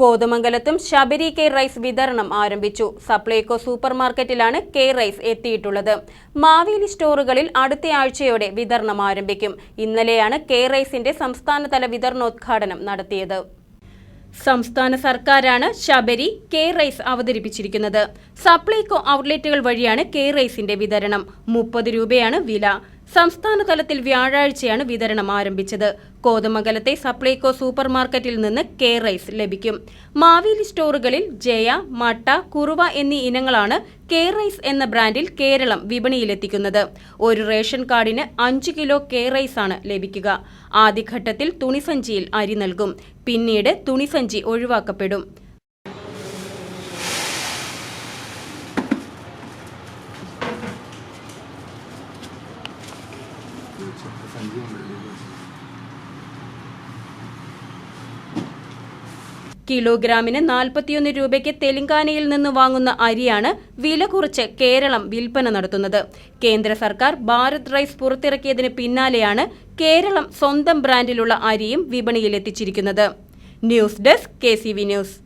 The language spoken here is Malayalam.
കോതമംഗലത്തും ശബരി കെ റൈസ് വിതരണം ആരംഭിച്ചു. സപ്ലൈകോ സൂപ്പർ മാർക്കറ്റിലാണ് കെ റൈസ് എത്തിയിട്ടുള്ളത്. മാവേലി സ്റ്റോറുകളിൽ അടുത്ത ആഴ്ചയോടെ വിതരണം ആരംഭിക്കും. ഇന്നലെയാണ് കെ റൈസിന്റെ സംസ്ഥാനതല വിതരണോദ്ഘാടനം നടത്തിയത്. സംസ്ഥാന സർക്കാരാണ് ശബരി കെ റൈസ് അവതരിപ്പിച്ചിരിക്കുന്നത്. സപ്ലൈകോ ഔട്ട്ലെറ്റുകൾ വഴിയാണ് കെ റൈസിന്റെ വിതരണം. മുപ്പത് രൂപയാണ് വില. സംസ്ഥാന തലത്തിൽ വ്യാഴാഴ്ചയാണ് വിതരണം ആരംഭിച്ചത്. കോതമംഗലത്തെ സപ്ലൈകോ സൂപ്പർ മാർക്കറ്റിൽ നിന്ന് കെ റൈസ് ലഭിക്കും. മാവേലി സ്റ്റോറുകളിൽ ജയ മട്ട കുറുവ എന്നീ ഇനങ്ങളാണ് കെ റൈസ് എന്ന ബ്രാൻഡിൽ കേരളം വിപണിയിലെത്തിക്കുന്നത്. ഒരു റേഷൻ കാർഡിന് അഞ്ച് കിലോ കെ റൈസ് ആണ് ലഭിക്കുക. ആദ്യഘട്ടത്തിൽ തുണിസഞ്ചിയിൽ അരി നൽകും. പിന്നീട് തുണിസഞ്ചി ഒഴിവാക്കപ്പെടും. കിലോഗ്രാമിന് നാൽപ്പത്തിയൊന്ന് രൂപയ്ക്ക് തെലങ്കാനയിൽ നിന്ന് വാങ്ങുന്ന അരിയാണ് വില കുറച്ച് കേരളം വിൽപ്പന നടത്തുന്നത്. കേന്ദ്ര സർക്കാർ ഭാരത് റൈസ് പുറത്തിറക്കിയതിന് പിന്നാലെയാണ് കേരളം സ്വന്തം ബ്രാൻഡിലുള്ള അരിയും വിപണിയിലെത്തിച്ചിരിക്കുന്നത് ന്യൂസ് ഡെസ്ക് കെ ന്യൂസ്.